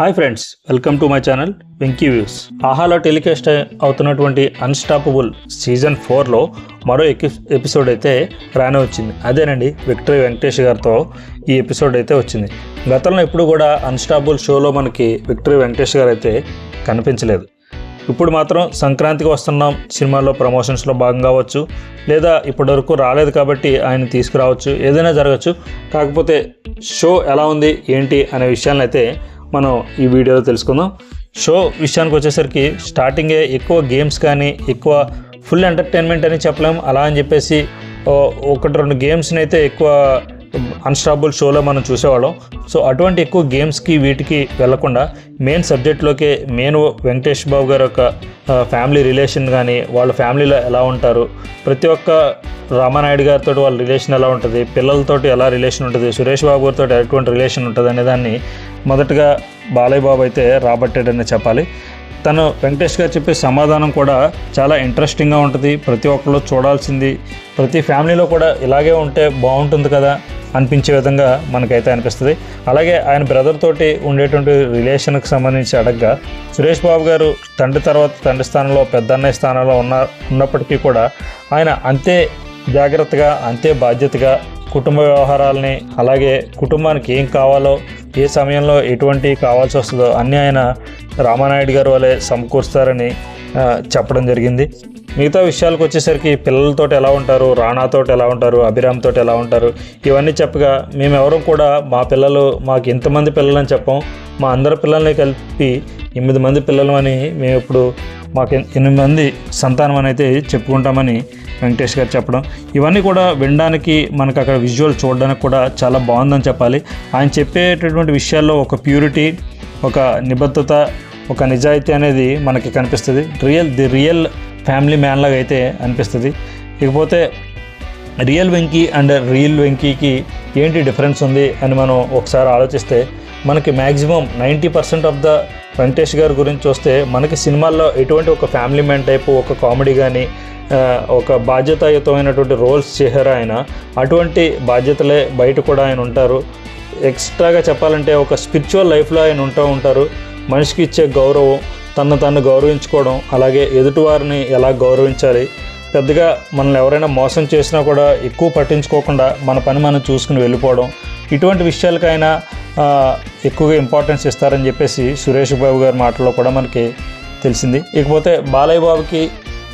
Hi friends welcome to my channel Venky views. ఆహాలో telecast అవుతున్నటువంటి unstoppable season ఫోర్లో మరో ఎపిసోడ్ అయితే రానే వచ్చింది అదేనండి విక్టరీ వెంకటేష్ గారితో ఈ ఎపిసోడ్ అయితే వచ్చింది. గతంలో ఎప్పుడు కూడా అన్స్టాపబుల్ షోలో మనకి విక్టరీ వెంకటేష్ గారు అయితే కనిపించలేదు. ఇప్పుడు మాత్రం సంక్రాంతికి వస్తున్నాం సినిమాలో ప్రమోషన్స్లో భాగం కావచ్చు లేదా ఇప్పటివరకు రాలేదు కాబట్టి ఆయన తీసుకురావచ్చు ఏదైనా జరగచ్చు. కాకపోతే షో ఎలా ఉంది ఏంటి అనే విషయాలను అయితే మనం ఈ వీడియోలో తెలుసుకుందాం. షో విషయానికి వచ్చేసరికి స్టార్టింగే ఎక్కువ గేమ్స్ కానీ ఎక్కువ ఫుల్ ఎంటర్టైన్మెంట్ అని చెప్పలేం. అలా అని చెప్పేసి ఒకటి రెండు గేమ్స్ని అయితే ఎక్కువ అన్స్టాబుల్ షోలో మనం చూసేవాళ్ళం. సో అటువంటి ఎక్కువ గేమ్స్కి వీటికి వెళ్ళకుండా మెయిన్ సబ్జెక్ట్లోకే మెయిన్ వెంకటేష్ బాబు గారి యొక్క ఫ్యామిలీ రిలేషన్ కానీ వాళ్ళ ఫ్యామిలీలో ఎలా ఉంటారు ప్రతి ఒక్క రామానాయుడు గారితో వాళ్ళ రిలేషన్ ఎలా ఉంటుంది పిల్లలతోటి ఎలా రిలేషన్ ఉంటుంది సురేష్ బాబు గారితో ఎటువంటి రిలేషన్ ఉంటుంది అనే దాన్ని మొదటగా బాలయ్య బాబు అయితే రాబట్టాడని చెప్పాలి. తను వెంకటేష్ గారు చెప్పే సమాధానం కూడా చాలా ఇంట్రెస్టింగ్గా ఉంటుంది. ప్రతి ఒక్కళ్ళు చూడాల్సింది. ప్రతి ఫ్యామిలీలో కూడా ఇలాగే ఉంటే బాగుంటుంది కదా. అనిపించే విధంగా మనకైతే అనిపిస్తుంది. అలాగే ఆయన బ్రదర్ తోటి ఉండేటువంటి రిలేషన్కి సంబంధించి అడగ్గా సురేష్ బాబు గారు తండ్రి తర్వాత తండ్రి స్థానంలో పెద్ద అన్నయ్య స్థానంలో ఉన్న ఉన్నప్పటికీ కూడా ఆయన అంతే జాగ్రత్తగా అంతే బాధ్యతగా కుటుంబ వ్యవహారాలని అలాగే కుటుంబానికి ఏం కావాలో ఏ సమయంలో ఎటువంటి కావాల్సి వస్తుందో అన్నీ ఆయన రామానాయుడు గారు వలె సమకూరుస్తారని చెప్పడం జరిగింది. మిగతా విషయాలకు వచ్చేసరికి పిల్లలతోటి ఎలా ఉంటారు? రాణాతో ఎలా ఉంటారు? అభిరామ్ తోటి ఎలా ఉంటారు? ఇవన్నీ చెప్పగా మేమెవరూ కూడా మా పిల్లలు మాకు ఇంతమంది పిల్లలని చెప్పాం. మా అందరి పిల్లల్ని కలిపి ఎనిమిది మంది పిల్లలు అని మేము ఇప్పుడు మాకు ఎనిమిది మంది సంతానం అని అయితే చెప్పుకుంటామని వెంకటేష్ గారు చెప్పడం. ఇవన్నీ కూడా వినడానికి మనకు అక్కడ విజువల్ చూడడానికి కూడా చాలా బాగుందని చెప్పాలి. ఆయన చెప్పేటటువంటి విషయాల్లో ఒక ప్యూరిటీ ఒక నిబద్ధత ఒక నిజాయితీ అనేది మనకి కనిపిస్తుంది. Real the real family man లాగా అయితే అనిపిస్తుంది. ఇకపోతే రియల్ వెంకీ అండ్ రియల్ వెంకీకి ఏంటి డిఫరెన్స్ ఉంది అని మనం ఒకసారి ఆలోచిస్తే మనకి maximum ninety percent of the Venkatesh గారి గురించి చూస్తే మనకి సినిమాల్లో ఎటువంటి ఒక ఫ్యామిలీ మ్యాన్ టైపు ఒక కామెడీ కానీ ఒక బాధ్యతాయుతమైనటువంటి రోల్స్ చేశారు ఆయన అటువంటి బాధ్యతలే బయట కూడా ఆయన ఉంటారు. ఎక్స్ట్రాగా చెప్పాలంటే ఒక స్పిరిచువల్ లైఫ్లో ఆయన ఉంటూ ఉంటారు. మనిషికి ఇచ్చే గౌరవం తను తను గౌరవించుకోవడం అలాగే ఎదుటివారిని ఎలా గౌరవించాలి. పెద్దగా మనల్ని ఎవరైనా మోసం చేసినా కూడా ఎక్కువ పట్టించుకోకుండా మన పని మనం చూసుకుని వెళ్ళిపోవడం. ఇటువంటి విషయాలకైనా ఎక్కువగా ఇంపార్టెన్స్ ఇస్తారని చెప్పేసి సురేష్ బాబు గారి మాటల్లో కూడా మనకి తెలిసింది. ఇకపోతే బాలయ్య బాబుకి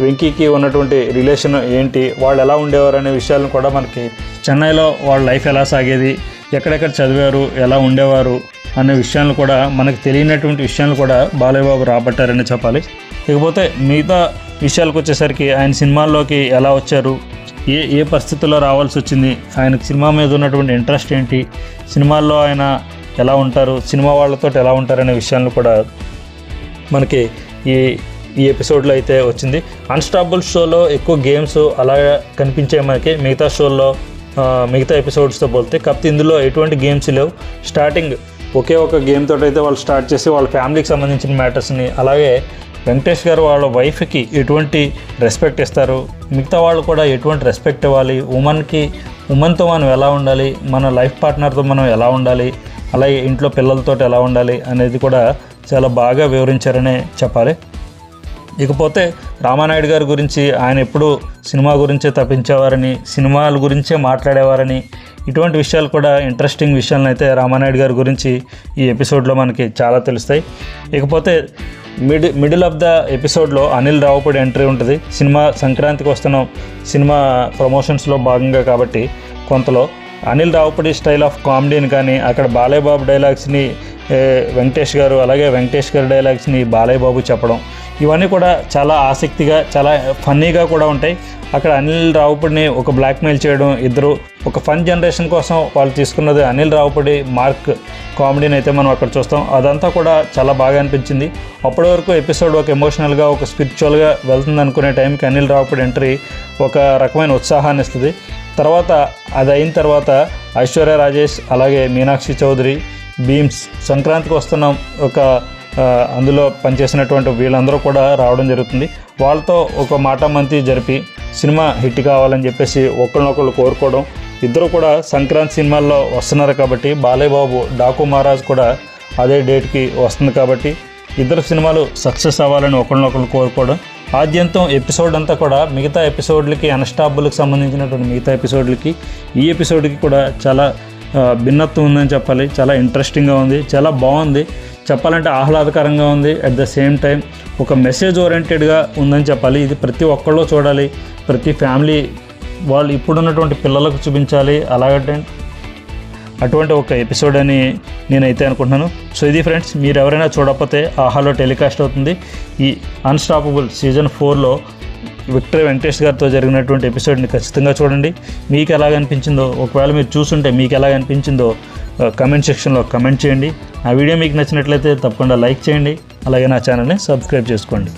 వెంకీకి ఉన్నటువంటి రిలేషన్ ఏంటి వాళ్ళు ఎలా ఉండేవారు అనే విషయాలను కూడా మనకి చెన్నైలో వాళ్ళ లైఫ్ ఎలా సాగేది ఎక్కడెక్కడ చదివారు ఎలా ఉండేవారు అనే విషయాలు కూడా మనకు తెలియనటువంటి విషయాలు కూడా బాలయ్యబాబు రాబట్టారని చెప్పాలి. ఇకపోతే మిగతా విషయాలకు వచ్చేసరికి ఆయన సినిమాల్లోకి ఎలా వచ్చారు ఏ ఏ పరిస్థితుల్లో రావాల్సి వచ్చింది ఆయనకు సినిమా మీద ఉన్నటువంటి ఇంట్రెస్ట్ ఏంటి సినిమాల్లో ఆయన ఎలా ఉంటారు సినిమా వాళ్ళతో ఎలా ఉంటారు అనే విషయాలను కూడా మనకి ఈ ఈ ఎపిసోడ్లో అయితే వచ్చింది. అన్స్టాబుల్ షోలో ఎక్కువ గేమ్స్ అలా కనిపించే మనకి మిగతా షోల్లో మిగతా ఎపిసోడ్స్తో పోలితే. కాకపోతే ఇందులో ఎటువంటి గేమ్స్ లేవు. స్టార్టింగ్ ఒకే ఒక గేమ్ తోటి అయితే వాళ్ళు స్టార్ట్ చేసి వాళ్ళ ఫ్యామిలీకి సంబంధించిన మ్యాటర్స్ని అలాగే వెంకటేష్ గారు వాళ్ళ వైఫ్కి ఎటువంటి రెస్పెక్ట్ ఇస్తారు? మిగతా వాళ్ళు కూడా ఎటువంటి రెస్పెక్ట్ ఇవ్వాలి? ఉమెన్కి ఉమెన్తో మనం ఎలా ఉండాలి? మన లైఫ్ పార్ట్నర్తో మనం ఎలా ఉండాలి? అలాగే ఇంట్లో పిల్లలతో ఎలా ఉండాలి అనేది కూడా చాలా బాగా వివరించారనే చెప్పాలి. ఇకపోతే రామానాయుడు గారి గురించి ఆయన ఎప్పుడూ సినిమా గురించే తప్పించేవారని సినిమాల గురించే మాట్లాడేవారని ఇటువంటి విషయాలు కూడా ఇంట్రెస్టింగ్ విషయాలను అయితే రామానాయుడు గారి గురించి ఈ ఎపిసోడ్లో మనకి చాలా తెలుస్తాయి. ఇకపోతే మిడి మిడిల్ ఆఫ్ ద ఎపిసోడ్లో అనిల్ రావుపూడి ఎంట్రీ ఉంటుంది. సినిమా సంక్రాంతికి వస్తున్న సినిమా ప్రమోషన్స్లో భాగంగా కాబట్టి కొంతలో అనిల్ రావుపూడి స్టైల్ ఆఫ్ కామెడీని కానీ అక్కడ బాలయ్యబాబు డైలాగ్స్ని వెంకటేష్ గారు అలాగే వెంకటేష్ గారి డైలాగ్స్ని బాలయ్య బాబు చెప్పడం ఇవన్నీ కూడా చాలా ఆసక్తిగా చాలా ఫన్నీగా కూడా ఉంటాయి. అక్కడ అనిల్ రావుపడిని ఒక బ్లాక్మెయిల్ చేయడం ఇద్దరు ఒక ఫన్ జనరేషన్ కోసం వాళ్ళు తీసుకున్నది అనిల్ రావుపడి మార్క్ కామెడీని అయితే మనం అక్కడ చూస్తాం. అదంతా కూడా చాలా బాగా అనిపించింది. అప్పటి వరకు ఎపిసోడ్ ఒక ఎమోషనల్గా ఒక స్పిరిచువల్గా వెళ్తుంది అనుకునే టైంకి అనిల్ రావుపడి ఎంట్రీ ఒక రకమైన ఉత్సాహాన్ని ఇస్తుంది. తర్వాత అది అయిన తర్వాత ఐశ్వర్య రాజేష్ అలాగే మీనాక్షి చౌదరి బీమ్స్ సంక్రాంతికి వస్తున్న ఒక అందులో పనిచేసినటువంటి వీళ్ళందరూ కూడా రావడం జరుగుతుంది. వాళ్ళతో ఒక మాట మంతి జరిపి సినిమా హిట్ కావాలని చెప్పేసి ఒకరినొకళ్ళు కోరుకోవడం. ఇద్దరు కూడా సంక్రాంతి సినిమాల్లో వస్తున్నారు కాబట్టి బాలయ్య బాబు డాకు మహారాజ్ కూడా అదే డేట్కి వస్తుంది కాబట్టి ఇద్దరు సినిమాలు సక్సెస్ అవ్వాలని ఒకరినొకరు కోరుకోవడం. ఆద్యంతం ఎపిసోడ్ అంతా కూడా మిగతా ఎపిసోడ్లకి అన్స్టాపుల్కి సంబంధించినటువంటి మిగతా ఎపిసోడ్లకి ఈ ఎపిసోడ్కి కూడా చాలా భిన్నత్వం ఉందని చెప్పాలి. చాలా ఇంట్రెస్టింగ్గా ఉంది. చాలా బాగుంది. చెప్పాలంటే ఆహ్లాదకరంగా ఉంది. అట్ ద సేమ్ టైం ఒక మెసేజ్ ఓరియంటెడ్గా ఉందని చెప్పాలి. ఇది ప్రతి ఒక్కళ్ళు చూడాలి. ప్రతి ఫ్యామిలీ వాళ్ళు ఇప్పుడున్నటువంటి పిల్లలకు చూపించాలి. అలాగంటే అటువంటి ఒక ఎపిసోడ్ అని నేనైతే అనుకుంటున్నాను. సో ఇది ఫ్రెండ్స్ మీరు ఎవరైనా చూడకపోతే ఆహాలో టెలికాస్ట్ అవుతుంది. ఈ అన్స్టాపబుల్ సీజన్ ఫోర్లో విక్టర్ వెంకటేష్ గారితో జరిగినటువంటి ఎపిసోడ్ని ఖచ్చితంగా చూడండి. మీకు ఎలాగ అనిపించిందో ఒకవేళ మీరు చూసుంటే మీకు ఎలాగ అనిపించిందో కమెంట్ సెక్షన్లో కమెంట్ చేయండి. ఆ వీడియో మీకు నచ్చినట్లయితే తప్పకుండా లైక్ చేయండి. అలాగే నా ఛానల్ని సబ్స్క్రైబ్ చేసుకోండి.